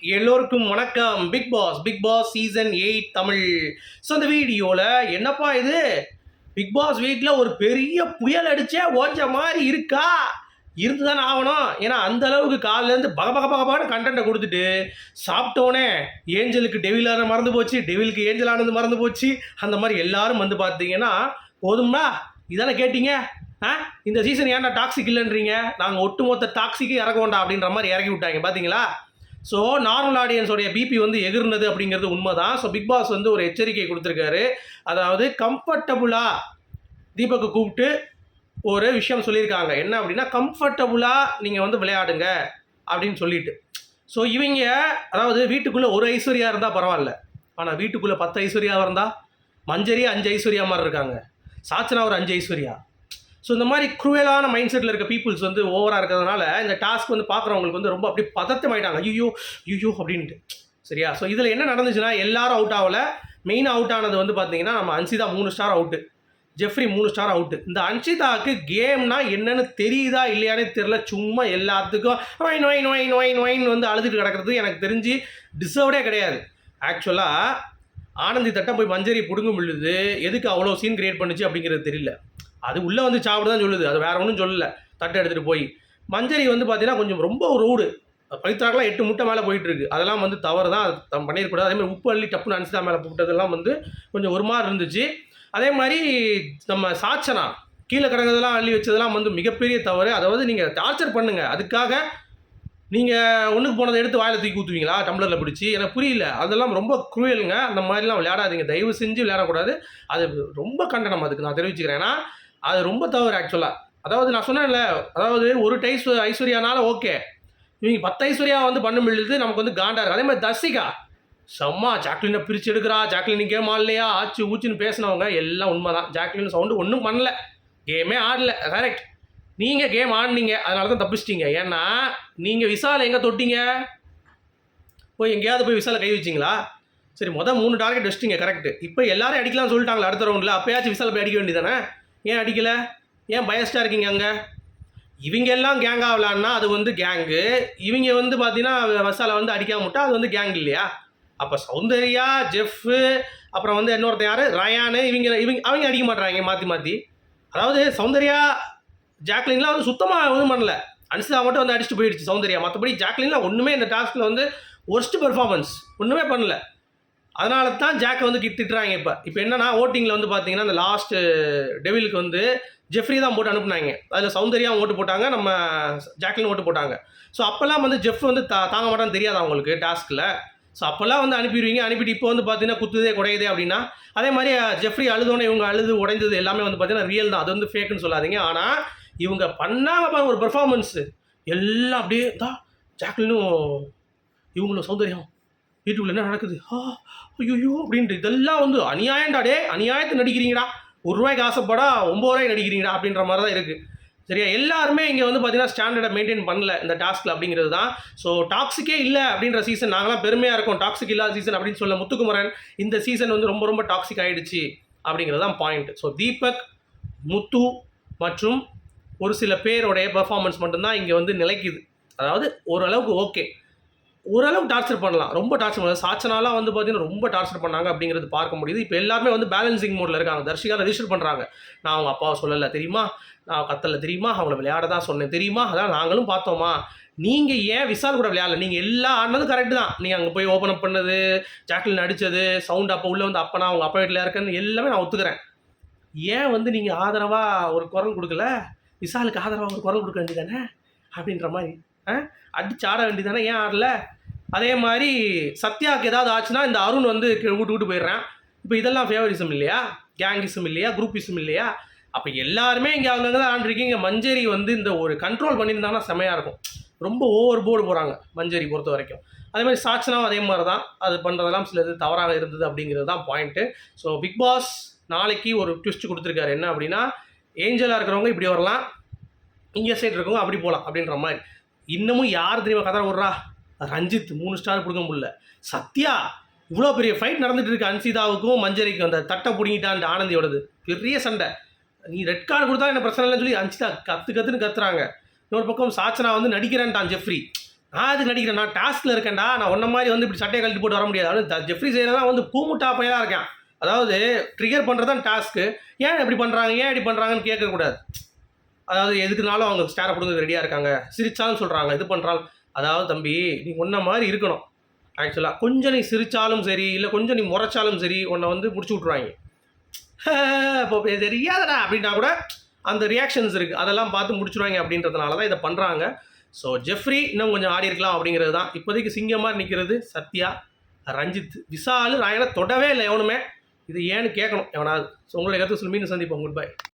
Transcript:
எல்லோருக்கும் வணக்கம். Bigg Boss Bigg Boss season eight Tamil. So இந்த வீடியோவில் என்னப்பா இது? பிக் பாஸ் வீட்டில் ஒரு பெரிய புயல் அடிச்சே ஓஞ்ச மாதிரி இருக்கா? இருந்து தானே ஆகணும். ஏன்னா அந்த அளவுக்கு காலிலேருந்து பக பக பகபான்னு கண்டென்ட்டை கொடுத்துட்டு சாப்பிட்டோன்னே ஏஞ்சலுக்கு டெவிலான மறந்து போச்சு டெவிலுக்கு ஏஞ்சல் ஆனது மறந்து போச்சு. அந்த மாதிரி எல்லாரும் வந்து பார்த்தீங்கன்னா போதும்னா இதானே கேட்டீங்க? ஆ? இந்த சீசன் ஏன்டா டாக்ஸிக் இல்லைன்றீங்க? நாங்கள் ஒட்டுமொத்த டாக்ஸிக்கு இறக்க வேண்டாம் அப்படின்ற மாதிரி இறக்கி விட்டாங்க. பார்த்தீங்களா ஸோ நார்மல் ஆடியன்ஸோடைய பிபி வந்து எகிர்னது அப்படிங்கிறது உண்மை தான் ஸோ பிக் பாஸ் வந்து ஒரு எச்சரிக்கை கொடுத்துருக்காரு. அதாவது கம்ஃபர்டபுளாக தீபக்கு கூப்பிட்டு ஒரு விஷயம் சொல்லியிருக்காங்க. என்ன அப்படின்னா கம்ஃபர்டபுளாக நீங்கள் வந்து விளையாடுங்க அப்படின்னு சொல்லிட்டு. ஸோ இவங்க அதாவது வீட்டுக்குள்ளே ஒரு ஐஸ்வர்யா இருந்தால் பரவாயில்ல. ஆனால் வீட்டுக்குள்ளே பத்து ஐஸ்வர்யா இருந்தால் மஞ்சரி அஞ்சு ஐஸ்வர்யா மாதிரி இருக்காங்க. சாச்சனா ஒரு அஞ்சு ஐஸ்வர்யா. ஸோ இந்த மாதிரி குரூவலான மைண்ட் செட்டில் இருக்க பீப்புள்ஸ் வந்து ஓவராக இருக்கிறதுனால இந்த டாஸ்க் வந்து பார்க்குறவங்களுக்கு வந்து ரொம்ப அப்படியே பதத்தமாயிட்டாங்க ஐயோ ஐயோ அப்படின்ட்டு. சரியா? ஸோ இதில் என்ன நடந்துச்சுன்னா எல்லாரும் அவுட் ஆகலை. மெயின் அவுட் ஆனது வந்து பார்த்தீங்கன்னா நம்ம அன்சிதா மூணு ஸ்டார் அவுட்டு ஜெஃப்ரி மூணு ஸ்டார் அவுட்டு இந்த அன்சிதாவுக்கு கேம்னா என்னன்னு தெரியுதா இல்லையானே தெரில சும்மா எல்லாத்துக்கும் ஒயின் நொய் நொய் நொய் ஒயின் வந்து அழுதுட்டு கிடக்கிறது எனக்கு தெரிஞ்சு டிசர்வ்டே கிடையாது. ஆக்சுவலாக ஆனந்தி தட்டம் போய் மஞ்சரி பிடுங்க முடியுது எதுக்கு அவ்வளோ சீன் கிரியேட் பண்ணுச்சு அப்படிங்கிறது தெரியல. அது உள்ளே வந்து சாப்பிட தான் சொல்லுது. அது வேற ஒன்றும் சொல்லல. தட்டை எடுத்துகிட்டு போய். மஞ்சரி வந்து பார்த்தீங்கன்னா கொஞ்சம் ரொம்ப ரூடு பவித்ராக்கெலாம் எட்டு முட்டை மேலே போயிட்டுருக்கு. அதெல்லாம் வந்து தவறு தான் அது பண்ணியிருக்கூடாது பண்ணிடக்கூடாது அதே மாதிரி உப்பு அள்ளி டப்புன்னு அனுசிதா மேலே போட்டதெல்லாம் வந்து கொஞ்சம் ஒரு மாதிரி இருந்துச்சு. அதே மாதிரி நம்ம சாச்சனா கீழே கிடந்ததெல்லாம் அள்ளி வச்சதெல்லாம் வந்து மிகப்பெரிய தவறு. அதாவது நீங்கள் டார்ச்சர் பண்ணுங்கள் அதுக்காக நீங்கள் ஒன்றுக்கு போனதை எடுத்து வாயில் தூக்கி ஊற்றுவீங்களா டம்ளரில் பிடிச்சி. எனக்கு புரியல. அதெல்லாம் ரொம்ப குரூயலுங்க அந்த மாதிரிலாம் விளையாடாதீங்க. தயவு செஞ்சு விளையாடக்கூடாது அது ரொம்ப கண்டனம் அதுக்கு நான் தெரிவிச்சுக்கிறேன். ஏன்னா அது ரொம்ப தவறு ஆக்சுவலாக அதாவது நான் சொன்னேன்ல அதாவது ஒரு டைஸ் ஐஸ்வர்யானால ஓகே. இவங்க பத்து ஐஸ்வர்யா வந்து பண்ண முடியுது நமக்கு வந்து காண்டா இருக்கு. அதே மாதிரி தசிகா செம்மா ஜாக்லினை பிரித்து எடுக்கிறா ஜாக்லின் கேம் ஆடலையா ஆச்சு ஊச்சுன்னு பேசினவங்க எல்லாம் உண்மை தான் ஜாக்லின் சவுண்டு ஒன்றும் பண்ணல. கேமே ஆடல கரெக்ட் நீங்கள் கேம் ஆடினீங்க அதனால தான் தப்பிச்சிட்டீங்க. ஏன்னா நீங்கள் விசாலை எங்கே தொட்டிங்க? போய் எங்கேயாவது போய் விசாலை கை வச்சிங்களா? சரி மொதல் மூணு டார்கெட் வச்சிட்டிங்க கரெக்ட் இப்போ எல்லாரும் அடிக்கலாம்னு சொல்லிட்டாங்களா அடுத்த ரவுண்டில் அப்பயாச்சும் விசாலை போய் அடிக்க வேண்டியதானே ஏன் அடிக்கலை? ஏன் பயஸ்டாக இருக்கீங்க அங்கே? இவங்க எல்லாம் கேங்காக ஆகலான்னா அது வந்து கேங்கு இவங்க வந்து பார்த்தீங்கன்னா வசாலை வந்து அடிக்காம விட்டா அது வந்து கேங் இல்லையா? அப்போ சௌந்தர்யா ஜெஃப்பு அப்புறம் வந்து இன்னொருத்தன் யார்? ரயானு இவங்க இவங்க அவங்க அடிக்க மாட்றாங்க மாற்றி மாற்றி அதாவது சௌந்தர்யா ஜாக்லின்லாம் வந்து சுத்தமாக ஒன்றும் பண்ணல. அன்சிதா மட்டும் வந்து அடிச்சுட்டு போயிடுச்சு சௌந்தர்யா. மற்றபடி ஜாக்லின்லாம் ஒன்றுமே இந்த டாஸ்கில் வந்து ஒர்ஸ்ட் பெர்ஃபார்மன்ஸ் ஒன்றுமே பண்ணல. அதனால தான் ஜாக்கை வந்து திட்டுறாங்க இப்போ. இப்போ என்னன்னா ஓட்டிங்கில் வந்து பார்த்தீங்கன்னா அந்த லாஸ்ட் டெவிலுக்கு வந்து ஜெஃப்ரி தான் போட்டு அனுப்புனாங்க. அதில் சௌந்தர்யா ஓட்டு போட்டாங்க நம்ம ஜாக்லின் ஓட்டு போட்டாங்க. ஸோ அப்போல்லாம் வந்து ஜெஃப் வந்து தா தாங்க மாட்டான்னு தெரியாது அவங்களுக்கு டாஸ்கில் ஸோ அப்போல்லாம் வந்து அனுப்பிடுவீங்க. அனுப்பிட்டு இப்போ வந்து பார்த்தீங்கன்னா குத்துதே குடையுதே அப்படின்னா அதே மாதிரி ஜெஃப்ரி அழுதோன்னே இவங்க அழுது உடைந்தது எல்லாமே வந்து பார்த்தீங்கன்னா ரியல் தான். அது வந்து ஃபேக்குன்னு சொல்லாதீங்க. ஆனால் இவங்க பண்ணாங்க பாருங்க ஒரு பெர்ஃபார்மன்ஸு எல்லாம் அப்படியே தான் ஜாக்லினும் இவங்களும் சௌந்தர்யம் வீட்டுக்குள்ள என்ன நடக்குது? ஆ ஐயோ அப்படின்ட்டு இதெல்லாம் வந்து அநியாயம்டா டே அநியாயத்தை நடிக்கிறீங்கடா. ஒரு ரூபாய்க்கு ஆசைப்படா ஒம்பது ரூபாய்க்கு நடிக்கிறீங்கடா அப்படின்ற மாதிரி தான் இருக்குது சரியா? எல்லாருமே இங்கே வந்து பார்த்தீங்கன்னா ஸ்டாண்டர்டை மெயின்டைன் பண்ணல இந்த டாஸ்கில் அப்படிங்கிறது தான். ஸோ டாக்ஸிக்கே இல்லை அப்படின்ற சீசன் நாங்களாம் பெருமையாக இருக்கோம். டாக்ஸிக் இல்லாத சீசன் அப்படின்னு சொல்ல முத்துக்குமரன் இந்த சீசன் வந்து ரொம்ப ரொம்ப டாக்ஸிக் ஆகிடுச்சு அப்படிங்கிறது தான் பாயிண்ட் ஸோ தீபக் முத்து மற்றும் ஒரு சில பேருடைய பெர்ஃபார்மன்ஸ் மட்டும்தான் இங்கே வந்து நிலைக்குது. அதாவது ஓரளவுக்கு ஓகே ஓரளவுக்கு டார்ச்சர் பண்ணலாம். ரொம்ப டார்ச்சர் பண்ணலாம் சாச்சனாலாம் வந்து பார்த்தீங்கன்னா ரொம்ப டார்ச்சர் பண்ணாங்க அப்படிங்கிறது பார்க்க முடியுது. இப்போ எல்லாருமே வந்து பேலன்சிங் மோடில் இருக்காங்க. தர்ஷிகா ரெஜிஸ்டர் பண்ணுறாங்க நான் அவங்க அப்பாவை சொல்லலை தெரியுமா? நான் கத்தல தெரியுமா? அவங்கள விளையாட தான் சொன்னேன். தெரியுமா? அதான் நாங்களும் பார்த்தோமா? நீங்கள் ஏன் விசால் கூட விளையாடல? நீங்கள் எல்லா ஆடினதும் கரெக்டு தான். நீங்கள் அங்கே போய் ஓப்பன் அப் பண்ணது ஜாக்லின் அடித்தது சவுண்ட் அப்போ உள்ளே வந்து அப்பனா அவங்க அப்பா வீட்டில் இருக்கேன்னு எல்லாமே நான் ஒத்துக்கிறேன். ஏன் வந்து நீங்கள் ஆதரவாக ஒரு குரல் கொடுக்கல? விசாலுக்கு ஆதரவாக ஒரு குரல் கொடுக்க வேண்டியதானே அப்படின்ற மாதிரி. அடிச்சு ஆட வேண்டியதானே ஏன் ஆடல? அதே மாதிரி சத்யாவுக்கு ஏதாவது ஆச்சுன்னா இந்த அருண் வந்து விட்டு விட்டு போயிடுறான். இப்போ இதெல்லாம் ஃபேவரிசம் இல்லையா? கேங்கிசம் இல்லையா? குரூப்பிசம் இல்லையா? அப்போ எல்லாருமே இங்கே அங்கங்கே தான் ஆண்டிருக்கீங்க. மஞ்சரி வந்து இந்த ஒரு கண்ட்ரோல் பண்ணியிருந்தாங்கன்னா செமையாக இருக்கும். ரொம்ப ஓவர் போர்டு போகிறாங்க மஞ்சரி பொறுத்த வரைக்கும். அதே மாதிரி சாட்சனாவும் அதே மாதிரி தான் அது பண்ணுறதெல்லாம் சிலது தவறாக இருந்தது அப்படிங்கிறது தான் பாயிண்ட்டு ஸோ பிக் பாஸ் நாளைக்கு ஒரு ட்விஸ்ட் கொடுத்துருக்காரு. என்ன அப்படின்னா ஏஞ்சலாக இருக்கிறவங்க இப்படி வரலாம். இங்கே சைடு இருக்கவங்க அப்படி போகலாம் அப்படின்ற மாதிரி. இன்னமும் யார் தெரியுமா கதை விட்றா? ரஞ்சித் மூணு ஸ்டார் கொடுக்க முடியல. சத்யா இவ்வளோ பெரிய ஃபைட் நடந்துட்டு இருக்கு அன்சிதாவுக்கும் மஞ்சரிக்கும். அந்த தட்டை பிடிங்கிட்டான் ஆனந்தியோடது. பெரிய சண்டை. நீ ரெட் கார்டு கொடுத்தா என்ன பிரச்சனை இல்லைன்னு சொல்லி அன்சிதா கத்து கத்துன்னு கத்துறாங்க. இன்னொரு பக்கம் சாச்சனா வந்து நடிக்கிறேன்ட்டான் ஜெஃப்ரி. நான் அதுக்கு நடிக்கிறேன்? நான் டாஸ்கில் இருக்கேன்டா. நான் ஒன்ன மாதிரி வந்து இப்படி சட்டையை கழட்டி போட்டு வர முடியாது. அவனு ஜெஃப்ரி செய்யறதான் வந்து கூமுட்டா பையனாக இருக்கேன். அதாவது ட்ரிகர் பண்ணுறது தான் டாஸ்க்கு ஏன் இப்படி பண்ணுறாங்க ஏன் இப்படி பண்ணுறாங்கன்னு கேட்கக்கூடாது. அதாவது எதுக்குனாலும் அவங்க ஸ்டாரை கொடுங்க ரெடியாக இருக்காங்க. சிரிச்சாலும் சொல்கிறாங்க இது பண்ணுறாங்க அதாவது தம்பி நீ ஒன்றை மாதிரி இருக்கணும். ஆக்சுவலாக கொஞ்சம் நீ சிரிச்சாலும் சரி இல்லை கொஞ்சம் நீ முறைச்சாலும் சரி உன்னை வந்து முடிச்சு விட்ருவாங்க இப்போ தெரியாதடா அப்படின்னா கூட அந்த ரியாக்ஷன்ஸ் இருக்குது அதெல்லாம் பார்த்து முடிச்சுருவாங்க அப்படின்றதுனால தான் இதை பண்ணுறாங்க ஸோ ஜெஃப்ரி இன்னும் கொஞ்சம் ஆடி இருக்கலாம் அப்படிங்கிறது தான். இப்போதைக்கு சிங்கமாக நிற்கிறது சத்யா ரஞ்சித் விசாலு நான் தொடவே இல்லை எவனுமே. இது ஏன்னு கேட்கணும் எவனாவது. ஸோ உங்களை கருத்து சொல்லி மீன் சந்திப்போம். Good bye